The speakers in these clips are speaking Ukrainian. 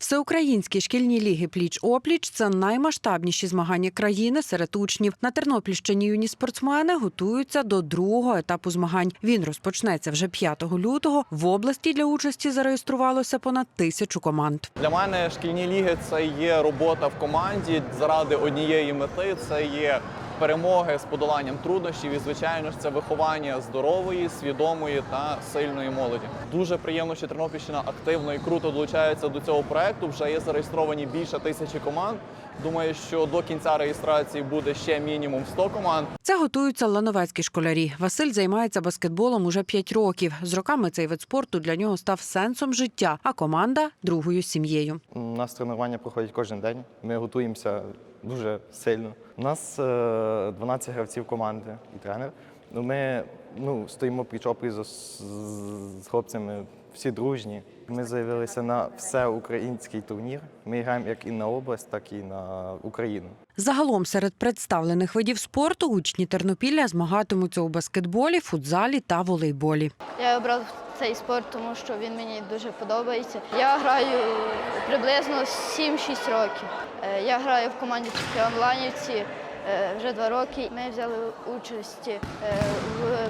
Всеукраїнські шкільні ліги пліч-опліч це наймасштабніші змагання країни серед учнів. На Тернопільщині юні спортсмени готуються до другого етапу змагань. Він розпочнеться вже 5 лютого. В області для участі зареєструвалося понад тисячу команд. Для мене шкільні ліги це є робота в команді заради однієї мети. Це є перемоги з подоланням труднощів і, звичайно ж, це виховання здорової, свідомої та сильної молоді. Дуже приємно, що Тернопільщина активно і круто долучається до цього проекту. Вже є зареєстровані більше тисячі команд. Думаю, що до кінця реєстрації буде ще мінімум 100 команд. Це готуються лановецькі школярі. Василь займається баскетболом уже 5 років. З роками цей вид спорту для нього став сенсом життя, а команда другою сім'єю. У нас тренування проходять кожен день. Ми готуємося дуже сильно. У нас е, 12 гравців команди і тренер. Ну, Ми ну, стоїмо пліч-опліч з, з, з хлопцями, всі дружні. Ми заявилися на всеукраїнський турнір. Ми граємо як і на область, так і на Україну. Загалом серед представлених видів спорту учні Тернопілля змагатимуться у баскетболі, футзалі та волейболі. Я обрав цей спорт, тому що він мені дуже подобається. Я граю приблизно 7-6 років. Е, Я граю в команді е, вже два роки. Ми взяли участь е,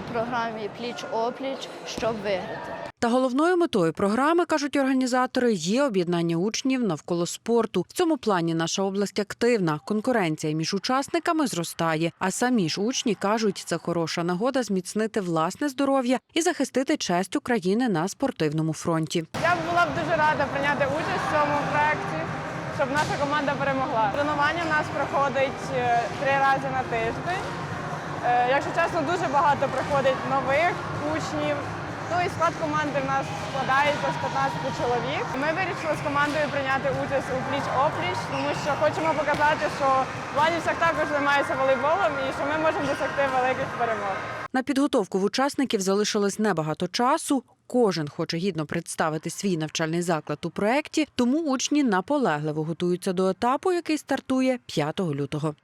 в програмі Пліч-опліч, щоб виграти. Та головною метою програми, кажуть організатори, є об'єднання учнів навколо спорту. В цьому плані наша область активна. Конкуренція між учасниками зростає. А самі ж учні кажуть, це хороша нагода зміцнити власне здоров'я і захистити честь України на спортивному фронті. Я б була б дуже рада прийняти участь в цьому проєкті, щоб наша команда перемогла. Тренування в нас проходить е, три рази на тиждень. Е, Якщо чесно, дуже багато приходить нових учнів. Ну і склад команди в нас складається з 15 чоловік. Ми вирішили з командою прийняти участь у пліч-опліч, тому що хочемо показати, що Ланівцях також займаються волейболом і що ми можемо досягти великих перемог. На підготовку в учасників залишилось небагато часу. Кожен хоче гідно представити свій навчальний заклад у проєкті, тому учні наполегливо готуються до етапу, який стартує 5 лютого.